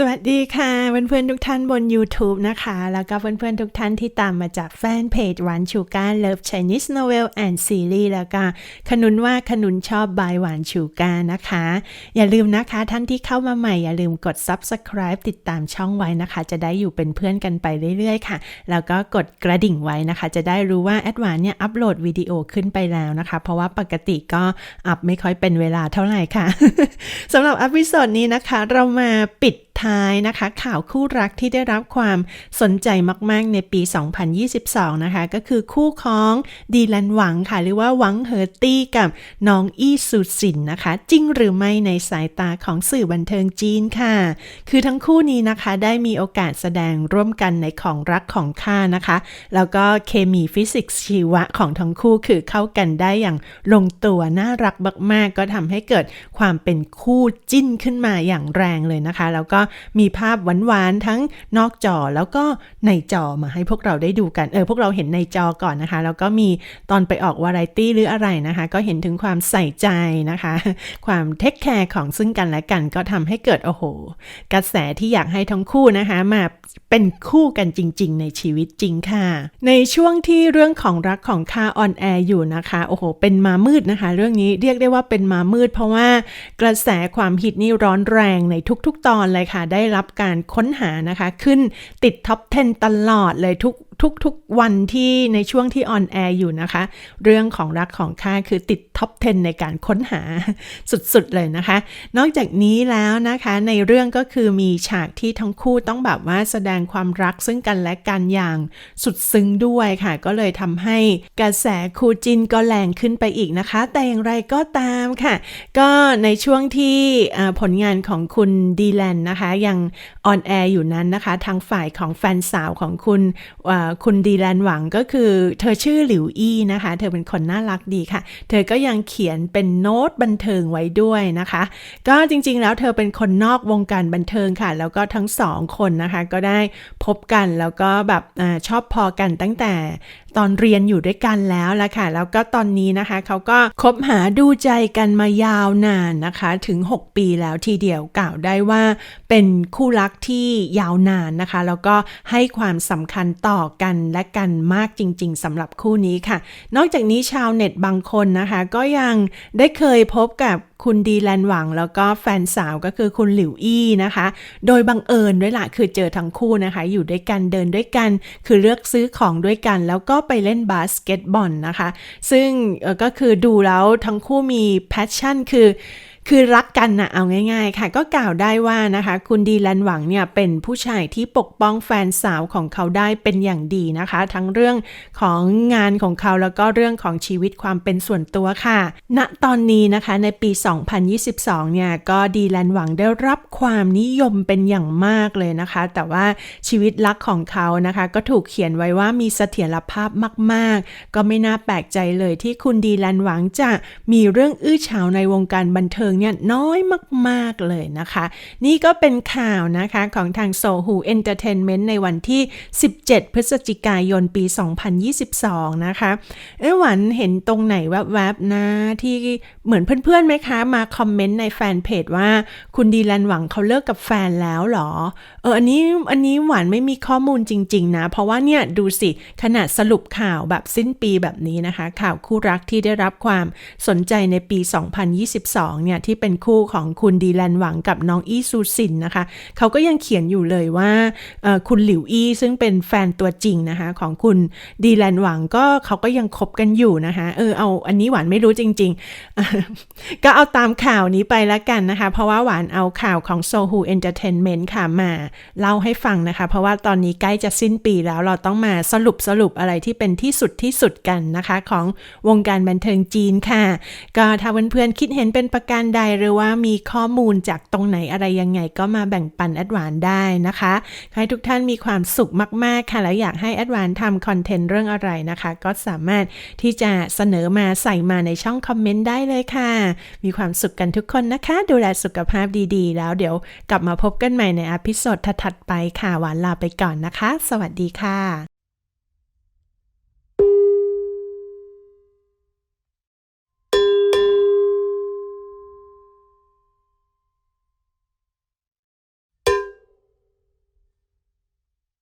สวัสดีค่ะเพื่อนๆทุกท่านบน YouTube นะคะ แล้วก็เพื่อนๆทุกท่านที่ตามมาจากแฟนเพจหวานชูการ Love Chinese Novel and Series แล้วก็ขนุนว่าขนุนชอบบายหวานชูการนะคะ อย่าลืมนะคะท่านที่เข้ามาใหม่ อย่าลืมกด Subscribe ติดตามช่องไว้นะคะ จะได้อยู่เป็นเพื่อนกันไปเรื่อยๆ ค่ะ แล้วก็กดกระดิ่งไว้นะคะ จะได้รู้ว่าแอดวานเนี่ยอัปโหลดวิดีโอขึ้นไปแล้วนะคะ เพราะว่าปกติก็อัพไม่ค่อยเป็นเวลาเท่าไหร่ค่ะสำหรับอพิโซดนี้นะคะ เรามาปิด ท้ายนะคะ ข่าวคู่รักที่ได้รับความสนใจมาก ๆ ในปี 2022 นะคะ ก็คือคู่ของดีแลนหวังค่ะ หรือว่าหวังเฮอร์ตี้กับน้องอี้สุสินนะคะ จริงหรือไม่ในสายตาของสื่อบันเทิงจีนค่ะ คือทั้งคู่นี้นะคะได้มีโอกาสแสดงร่วมกันในของรักของข้านะคะ แล้วก็เคมีฟิสิกส์ชีวะของทั้งคู่คือเข้ากันได้อย่างลงตัวน่ารักมาก ๆ ก็ทำให้เกิดความเป็นคู่จิ้นขึ้นมาอย่างแรงเลยนะคะ แล้วก็มีภาพหวานๆทั้งนอกจอแล้วก็ในจอมาให้พวกเราได้ดูกัน เออพวกเราเห็นในจอก่อนนะคะ แล้วก็มีตอนไปออกวาไรตี้หรืออะไรนะคะ ก็เห็นถึงความใส่ใจนะคะ ความเทคแคร์ของซึ่งกันและกันก็ทำให้เกิดโอ้โห กระแสที่อยากให้ทั้งคู่นะคะมาเป็นคู่กันจริง ๆ ในชีวิตจริงค่ะ ในช่วงที่เรื่องของรักของข้าออนแอร์อยู่นะคะโอ้โหเป็นมามืดนะคะ เรื่องนี้เรียกได้ว่าเป็นมามืด เพราะว่ากระแสความฮิตนี่ร้อนแรงในทุกๆ ตอนเลยค่ะได้รับการค้นหานะคะ ขึ้นติดท็อป 10 ตลอดเลยทุก ทุกๆวันที่ในช่วงที่ออนแอร์อยู่นะคะ เรื่องของรักของข้าคือติดท็อป 10 ในการค้นหาสุดๆ เลยนะคะ นอกจากนี้แล้วนะคะในเรื่องก็คือมีฉากที่ทั้งคู่ต้องแบบว่าแสดงความรักซึ่งกันและกันอย่างสุดซึ้งด้วยค่ะ ก็เลยทำให้กระแสคูจินก็แรงขึ้นไปอีกนะคะ แต่อย่างไรก็ตามค่ะ ก็ในช่วงที่ผลงานของคุณดีแลนนะคะยังออนแอร์อยู่นั้นนะคะ ทางฝ่ายของแฟนสาวของคุณคุณดีแลนหวังก็คือ เธอชื่อหลิวอี้นะคะ เธอเป็นคนน่ารักดีค่ะ เธอก็ยังเขียนเป็นโน้ตบันเทิงไว้ด้วยนะคะ ก็จริงๆแล้วเธอเป็นคนนอกวงการบันเทิงค่ะ แล้วก็ทั้งสองคนนะคะ ก็ได้พบกันแล้วก็แบบอชอบพอกันตั้งแต่ตอนเรียนอยู่ด้วยกันแล้วละค่ะ แล้วก็ตอนนี้นะคะเขาก็คบหาดูใจกันมายาวนานนะคะถึง 6 ปีแล้วทีเดียวกล่าวได้ว่า เป็นคู่รักที่ยาวนานนะคะ แล้วก็ให้ความสำคัญต่อกันและกันมากจริง ๆสำหรับคู่นี้ค่ะ นอกจากนี้ชาวเน็ตบางคนนะคะ ก็ยังได้เคยพบกับคุณดีแลนหวังแล้วก็แฟนสาวก็คือคุณหลิวอี้นะคะ โดยบังเอิญด้วยล่ะคือเจอทั้งคู่นะคะ อยู่ด้วยกันเดินด้วยกัน คือเลือกซื้อของด้วยกัน แล้วก็ไปเล่นบาสเกตบอลนะคะ ซึ่งก็คือดูแล้วทั้งคู่มีแพชชั่นคือ คือรักกันนะเอาง่าย ๆ ค่ะ ก็กล่าวได้ว่านะคะ คุณดีแลนหวังเนี่ยเป็นผู้ชายที่ปกป้องแฟนสาวของเขาได้เป็นอย่างดีนะคะ ทั้งเรื่องของงานของเขาแล้วก็เรื่องของชีวิตความเป็นส่วนตัวค่ะณตอนนี้นะคะในปี 2022 เนี่ยก็ดีแลนหวังได้รับความนิยมเป็นอย่างมากเลยนะคะ แต่ว่าชีวิตรักของเขานะคะ ก็ถูกเขียนไว้ว่ามีเสถียรภาพมาก ๆ ก็ไม่น่าแปลกใจเลยที่คุณดีแลนหวังจะมีเรื่องอื้อฉาวในวงการบันเทิงเนี่ยน้อยมาก ๆ เลยนะคะ นี่ก็เป็นข่าวนะคะของทางโซฮูเอนเตอร์เทนเมนต์ในวันที่ 17 พฤศจิกายนปี 2022 นะคะเอ้หวันเห็นตรงไหนแวบๆนะ ที่เหมือนเพื่อนๆไหมคะ มาคอมเมนต์ในแฟนเพจว่าคุณดีแลนหวังเขาเลิกกับแฟนแล้วหรอ เอออันนี้อันนี้หวานไม่มีข้อมูลจริง ๆ นะ เพราะว่าเนี่ยดูสิขนาดสรุปข่าวแบบสิ้นปีแบบนี้นะคะ ข่าวคู่รักที่ได้รับความสนใจในปี 2022 เนี่ยที่เป็นคู่ของคุณดีแลนหวังกับน้องอี้ซูซินนะคะ เขาก็ยังเขียนอยู่เลยว่าคุณหลิวอี้ซึ่งเป็นแฟนตัวจริงนะคะของคุณดีแลนหวังก็เขาก็ยังคบกันอยู่นะคะเออเอาอันนี้หวานไม่รู้จริง ๆ ก็เอาตามข่าวนี้ไปล้วกันนะคะ เพราะว่าหวานเอาข่าวของโซฮูเอนเตอร์เทนเมนต์ค่ะมาเล่าให้ฟังนะคะ เพราะว่าตอนนี้ใกล้จะสิ้นปีแล้วเราต้องมาสรุปสรุปอะไรที่เป็นที่สุดที่สุดกันนะคะ ของวงการบันเทิงจีนค่ะ ก็ถ้าเพื่อนๆคิดเห็นเป็นประการใดหรือว่ามีข้อมูลจากตรงไหนอะไรยังไงก็มาแบ่งปันแอดวานได้นะคะให้ทุกท่านมีความสุขมาก ๆ ค่ะ แล้วอยากให้แอดวานทำคอนเทนต์เรื่องอะไรนะคะ ก็สามารถที่จะเสนอมาใส่มาในช่องคอมเมนต์ได้เลยค่ะ มีความสุขกันทุกคนนะคะ ดูแลสุขภาพดีๆ แล้วเดี๋ยวกลับมาพบกันใหม่ในอพิโซดถัดๆไปค่ะหวานลาไปก่อนนะคะ สวัสดีค่ะ